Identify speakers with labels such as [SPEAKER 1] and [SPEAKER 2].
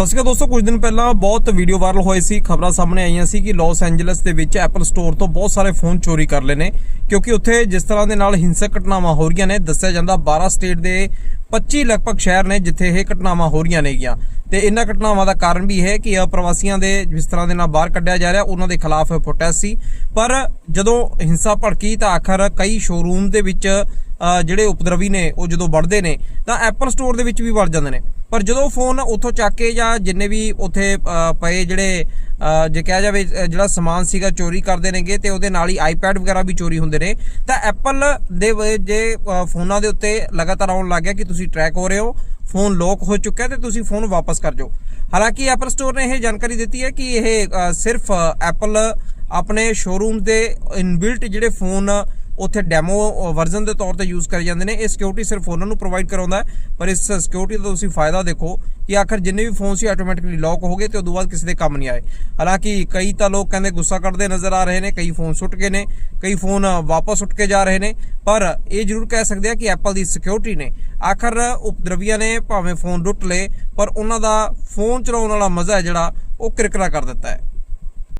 [SPEAKER 1] ਸਤਿ ਸ਼੍ਰੀ ਅਕਾਲ ਦੋਸਤੋ, ਕੁਝ ਦਿਨ ਪਹਿਲਾਂ ਬਹੁਤ ਵੀਡੀਓ ਵਾਇਰਲ ਹੋਏ ਸੀ, ਖਬਰਾਂ ਸਾਹਮਣੇ ਆਈਆਂ ਸੀ ਕਿ ਲਾਸ ਐਂਜਲਸ ਦੇ ਵਿੱਚ ਐਪਲ ਸਟੋਰ ਤੋਂ ਬਹੁਤ ਸਾਰੇ ਫੋਨ ਚੋਰੀ ਕਰ ਲਏ ਨੇ, ਕਿਉਂਕਿ ਉੱਥੇ ਜਿਸ ਤਰ੍ਹਾਂ ਦੇ ਨਾਲ ਹਿੰਸਕ ਘਟਨਾਵਾਂ ਹੋ ਰਹੀਆਂ ਨੇ, ਦੱਸਿਆ ਜਾਂਦਾ 12 ਸਟੇਟ ਦੇ 25 ਲਗਭਗ ਸ਼ਹਿਰ ਨੇ ਜਿੱਥੇ ਇਹ ਘਟਨਾਵਾਂ ਹੋ ਰਹੀਆਂ ਨੇਗੀਆਂ। ਤੇ ਇਹਨਾਂ ਘਟਨਾਵਾਂ ਦਾ ਕਾਰਨ ਵੀ ਹੈ ਕਿ ਪ੍ਰਵਾਸੀਆਂ ਦੇ ਜਿਸ ਤਰ੍ਹਾਂ ਦੇ ਨਾਲ ਬਾਹਰ ਕੱਢਿਆ ਜਾ ਰਿਹਾ, ਉਹਨਾਂ ਦੇ ਖਿਲਾਫ ਪ੍ਰੋਟੈਸਟ ਸੀ। ਪਰ ਜਦੋਂ ਹਿੰਸਾ ਭੜਕੀ, ਤਾਂ ਆਖਰ ਕਈ ਸ਼ੋਰੂਮ ਦੇ ਵਿੱਚ ਜਿਹੜੇ ਉਪਦਰਵੀ ਨੇ, ਉਹ ਜਦੋਂ ਵੜਦੇ ਨੇ, ਤਾਂ ਐਪਲ ਸਟੋਰ ਦੇ ਵਿੱਚ ਵੀ ਵੜ ਜਾਂਦੇ ਨੇ। ਪਰ ਜਦੋਂ ਫੋਨ ਉੱਥੋਂ ਚੱਕ ਕੇ ਜਾਂ ਜਿੰਨੇ ਵੀ ਉੱਥੇ ਪਏ ਜਿਹੜੇ ਜੇ ਕਿਹਾ ਜਾਵੇ ਜਿਹੜਾ ਸਮਾਨ ਸੀਗਾ ਚੋਰੀ ਕਰਦੇ ਨੇਗੇ ਤੇ ਉਹਦੇ ਨਾਲ ਹੀ ਆਈਪੈਡ ਵਗੈਰਾ ਵੀ ਚੋਰੀ ਹੁੰਦੇ ਨੇ, ਤਾਂ ਐਪਲ ਦੇ ਵ- ਜੇ ਫੋਨਾਂ ਦੇ ਉੱਤੇ ਲਗਾਤਾਰ ਆਉਣ ਲੱਗ ਗਿਆ ਕਿ ਤੁਸੀਂ ਟਰੈਕ ਹੋ ਰਹੇ ਹੋ, ਫੋਨ ਲੌਕ ਹੋ ਚੁੱਕਾ ਹੈ ਤੇ ਤੁਸੀਂ ਫੋਨ ਵਾਪਸ ਕਰ ਜਾਓ। ਹਾਲਾਂਕਿ ਐਪਲ ਸਟੋਰ ਨੇ ਇਹ ਜਾਣਕਾਰੀ ਦਿੱਤੀ ਹੈ ਕਿ ਇਹ ਸਿਰਫ ਐਪਲ ਆਪਣੇ ਸ਼ੋਰੂਮ ਦੇ ਇਨਬਿਲਟ ਜਿਹੜੇ ਫੋਨ ਉੱਥੇ ਡੈਮੋ ਵਰਜ਼ਨ ਦੇ ਤੌਰ ਤੇ ਯੂਜ਼ ਕਰੇ ਜਾਂਦੇ ਨੇ। ਇਹ ਸਿਕਿਉਰਿਟੀ ਸਿਰਫ ਉਹਨਾਂ ਨੂੰ ਪ੍ਰੋਵਾਈਡ ਕਰਾਉਂਦਾ ਪਰ ਇਸ ਸਿਕਿਉਰਿਟੀ ਦਾ ਤੁਸੀਂ ਫਾਇਦਾ ਦੇਖੋ ਕਿ ਆਖਰ ਜਿੰਨੇ ਵੀ ਫੋਨ ਸੀ ਆਟੋਮੈਟਿਕਲੀ ਲੌਕ ਹੋ ਗਏ ਤੇ ਉਦੋਂ ਬਾਅਦ ਕਿਸੇ ਦੇ ਕੰਮ ਨਹੀਂ ਆਏ। ਹਾਲਾਂਕਿ ਕਈ ਤਾਂ ਲੋਕ ਕਹਿੰਦੇ ਗੁੱਸਾ ਕੱਢਦੇ ਨਜ਼ਰ ਆ ਰਹੇ ਨੇ, ਕਈ ਫੋਨ ਸੁੱਟ ਗਏ ਨੇ, ਕਈ ਫੋਨ ਵਾਪਸ ਉੱਟ ਕੇ ਜਾ ਰਹੇ ਨੇ, ਪਰ ਇਹ ਜ਼ਰੂਰ ਕਹਿ ਸਕਦੇ ਆ ਕਿ ਐਪਲ ਦੀ ਸਿਕਿਉਰਿਟੀ ਨੇ ਆਖਰ ਉਪਦਰਵੀਆਂ ਨੇ ਭਾਵੇਂ ਫੋਨ ਲੁੱਟ ਲਏ, ਪਰ ਉਹਨਾਂ ਦਾ ਫੋਨ ਚਲਾਉਣ ਵਾਲਾ ਮਜ਼ਾ ਹੈ ਜਿਹੜਾ ਉਹ ਕਿਰਕਰਾ ਕਰ ਦਿੱਤਾ ਹੈ।